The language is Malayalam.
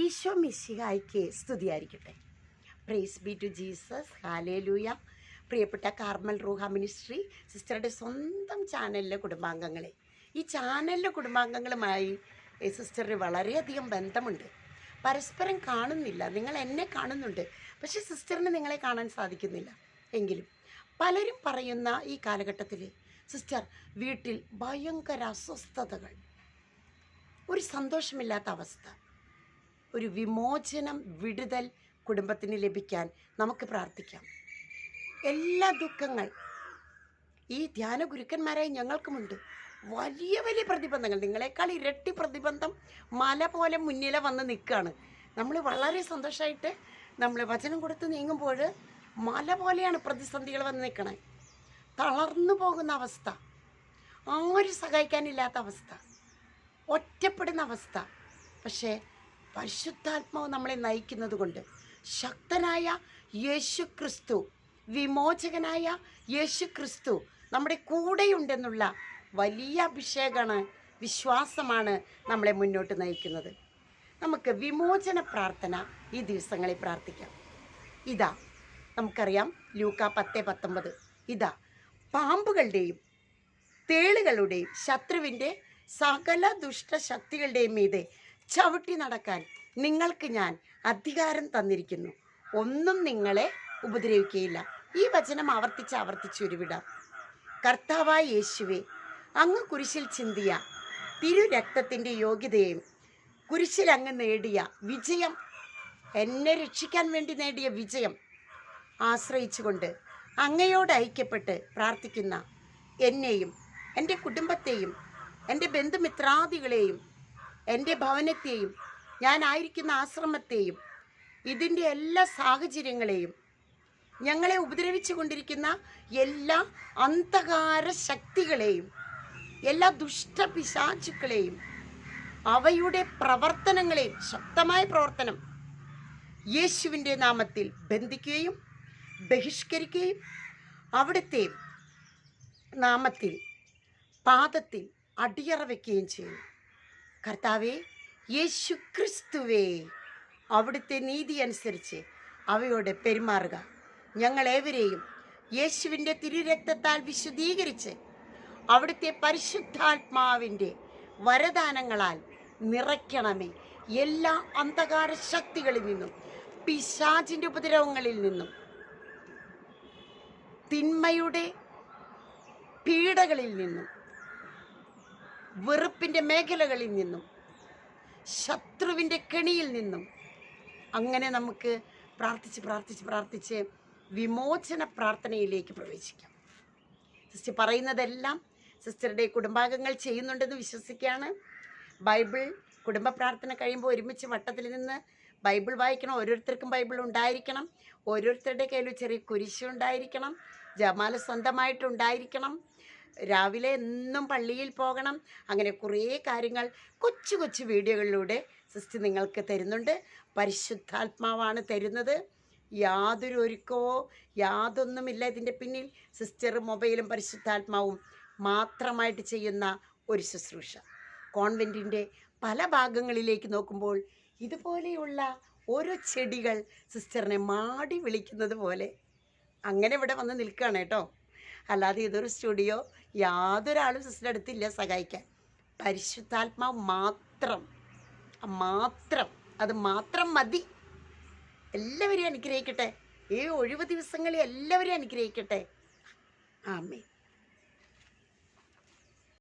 ഈശോ മിശിഹായ്ക്ക് സ്തുതിയായിരിക്കട്ടെ. Praise be to Jesus hallelujah പ്രിയപ്പെട്ട കാർമൽ റൂഹ മിനിസ്ട്രി സിസ്റ്ററുടെ സ്വന്തം ചാനലിലെ കുടുംബാംഗങ്ങളെ. ഈ ചാനലിലെ കുടുംബാംഗങ്ങളുമായി സിസ്റ്ററിന് വളരെയധികം ബന്ധമുണ്ട്. പരസ്പരം കാണുന്നില്ല. നിങ്ങൾ എന്നെ കാണുന്നുണ്ട്. പക്ഷെ സിസ്റ്ററിന് നിങ്ങളെ കാണാൻ സാധിക്കുന്നില്ല. എങ്കിലും പലരും പറയുന്ന ഈ കാലഘട്ടത്തിൽ സിസ്റ്റർ വീട്ടിൽ ഭയങ്കര അസ്വസ്ഥതകൾ. ഒരു സന്തോഷമില്ലാത്ത അവസ്ഥ. ഒരു വിമോചനം വിടുതൽ കുടുംബത്തിന് ലഭിക്കാൻ നമുക്ക് പ്രാർത്ഥിക്കാം. എല്ലാ ദുഃഖങ്ങൾ ഈ ധ്യാന ഗുരുക്കന്മാരായി ഞങ്ങൾക്കുമുണ്ട് വലിയ വലിയ പ്രതിബന്ധങ്ങൾ നിങ്ങളെക്കാൾ ഇരട്ടി പ്രതിബന്ധം മല പോലെ മുന്നിലെ വന്ന് നിൽക്കുകയാണ്. നമ്മൾ വളരെ സന്തോഷമായിട്ട് നമ്മൾ വചനം കൊടുത്ത് നീങ്ങുമ്പോൾ മല പോലെയാണ് പ്രതിസന്ധികൾ വന്ന് നിൽക്കണേ. തളർന്നു പോകുന്ന അവസ്ഥ ആരും സഹായിക്കാനില്ലാത്ത അവസ്ഥ ഒറ്റപ്പെടുന്ന അവസ്ഥ. പക്ഷേ പരിശുദ്ധാത്മാവ് നമ്മളെ നയിക്കുന്നത് കൊണ്ട് ശക്തനായ യേശു ക്രിസ്തു വിമോചകനായ യേശു ക്രിസ്തു നമ്മുടെ കൂടെയുണ്ടെന്നുള്ള വലിയ അഭിഷേകമാണ് വിശ്വാസമാണ് നമ്മളെ മുന്നോട്ട് നയിക്കുന്നത്. നമുക്ക് വിമോചന പ്രാർത്ഥന ഈ ദിവസങ്ങളിൽ പ്രാർത്ഥിക്കാം. ഇതാ നമുക്കറിയാം ലൂക്ക പത്ത് പത്തൊമ്പത്. ഇതാ പാമ്പുകളുടെയും തേളുകളുടെയും ശത്രുവിന്റെ സകല ദുഷ്ടശക്തികളുടെയും മീതെ ചവിട്ടി നടക്കാൻ നിങ്ങൾക്ക് ഞാൻ അധികാരം തന്നിരിക്കുന്നു. ഒന്നും നിങ്ങളെ ഉപദ്രവിക്കുകയില്ല. ഈ വചനം ആവർത്തിച്ച് ആവർത്തിച്ച് ഉരുവിടാം. കർത്താവായ യേശുവെ അങ്ങ് കുരിശിൽ ചിന്തിയ തിരു രക്തത്തിന്റെ യോഗ്യതയും കുരിശിൽ അങ്ങ് നേടിയ വിജയം എന്നെ രക്ഷിക്കാൻ വേണ്ടി നേടിയ വിജയം ആശ്രയിച്ചുകൊണ്ട് അങ്ങയോട് ഐക്യപ്പെട്ട് പ്രാർത്ഥിക്കുന്ന എന്നെയും എന്റെ കുടുംബത്തെയും എന്റെ ബന്ധുമിത്രാദികളെയും എന്റെ ഭവനത്തെയും ഞാനായിരിക്കുന്ന ആശ്രമത്തെയും ഇതിന്റെ എല്ലാ സാഹചര്യങ്ങളെയും ഞങ്ങളെ ഉപദ്രവിച്ചു കൊണ്ടിരിക്കുന്ന എല്ലാ അന്ധകാര ശക്തികളെയും എല്ലാ ദുഷ്ടപിശാചുക്കളെയും അവയുടെ പ്രവർത്തനങ്ങളെയും ശക്തമായ പ്രവർത്തനം യേശുവിന്റെ നാമത്തിൽ ബന്ധിക്കുകയും ബഹിഷ്കരിക്കുകയും അവിടുത്തെ നാമത്തിൽ പാദത്തിൽ അടിയറ വയ്ക്കുകയും ചെയ്യുന്നു. കർത്താവെ യേശു ക്രിസ്തുവേ അവിടുത്തെ നീതി അനുസരിച്ച് അവയോട് പെരുമാറുക. ഞങ്ങളേവരെയും യേശുവിന്റെ തിരുരക്തത്താൽ വിശുദ്ധീകരിച്ച് അവിടുത്തെ പരിശുദ്ധാത്മാവിന്റെ വരദാനങ്ങളാൽ നിറയ്ക്കണമേ. എല്ലാ അന്ധകാര ശക്തികളിൽ നിന്നും പിശാചിന്റെ ഉപദ്രവങ്ങളിൽ നിന്നും തിന്മയുടെ പീഡകളിൽ നിന്നും വെറുപ്പിന്റെ മേഖലകളിൽ നിന്നും ശത്രുവിന്റെ കെണിയിൽ നിന്നും അങ്ങനെ നമുക്ക് പ്രാർത്ഥിച്ച് പ്രാർത്ഥിച്ച് പ്രാർത്ഥിച്ച് വിമോചന പ്രാർത്ഥനയിലേക്ക് പ്രവേശിക്കാം. സിസ്റ്റർ പറയുന്നതെല്ലാം സിസ്റ്ററുടെ കുടുംബാംഗങ്ങൾ ചെയ്യുന്നുണ്ടെന്ന് വിശ്വസിക്കുകയാണ്. ബൈബിൾ കുടുംബ പ്രാർത്ഥന കഴിയുമ്പോൾ ഒരുമിച്ച് വട്ടത്തിൽ നിന്ന് ബൈബിൾ വായിക്കണം. ഓരോരുത്തർക്കും ബൈബിൾ ഉണ്ടായിരിക്കണം. ഓരോരുത്തരുടെ കയ്യിൽ ചെറിയ കുരിശുണ്ടായിരിക്കണം ജമാല സ്വന്തമായിട്ടുണ്ടായിരിക്കണം രാവിലെ എന്നും പള്ളിയിൽ പോകണം. അങ്ങനെ കുറേ കാര്യങ്ങൾ കൊച്ചു കൊച്ചു വീഡിയോകളിലൂടെ സിസ്റ്റർ നിങ്ങൾക്ക് തരുന്നുണ്ട്. പരിശുദ്ധാത്മാവാണ് തരുന്നത്. യാതൊരു ഒരുക്കമോ യാതൊന്നുമില്ല ഇതിന്റെ പിന്നിൽ. സിസ്റ്റർ മൊബൈലും പരിശുദ്ധാത്മാവും മാത്രമായിട്ട് ചെയ്യുന്ന ഒരു ശുശ്രൂഷ. കോൺവെന്റിന്റെ പല ഭാഗങ്ങളിലേക്ക് നോക്കുമ്പോൾ ഇതുപോലെയുള്ള ഓരോ ചെടികൾ സിസ്റ്ററിനെ മാടി വിളിക്കുന്നത് പോലെ അങ്ങനെ ഇവിടെ വന്ന് നിൽക്കുകയാണ് കേട്ടോ. അല്ലാതെ ഇതൊരു സ്റ്റുഡിയോ യാതൊരാളും സിസ്റ്റർ അടുത്തില്ല സഹായിക്കാൻ. പരിശുദ്ധാത്മാവ് മാത്രം മാത്രം അത് മാത്രം മതി. എല്ലാവരെയും അനുഗ്രഹിക്കട്ടെ. ഈ ഒഴിവ് ദിവസങ്ങളിൽ എല്ലാവരെയും അനുഗ്രഹിക്കട്ടെ. ആമേ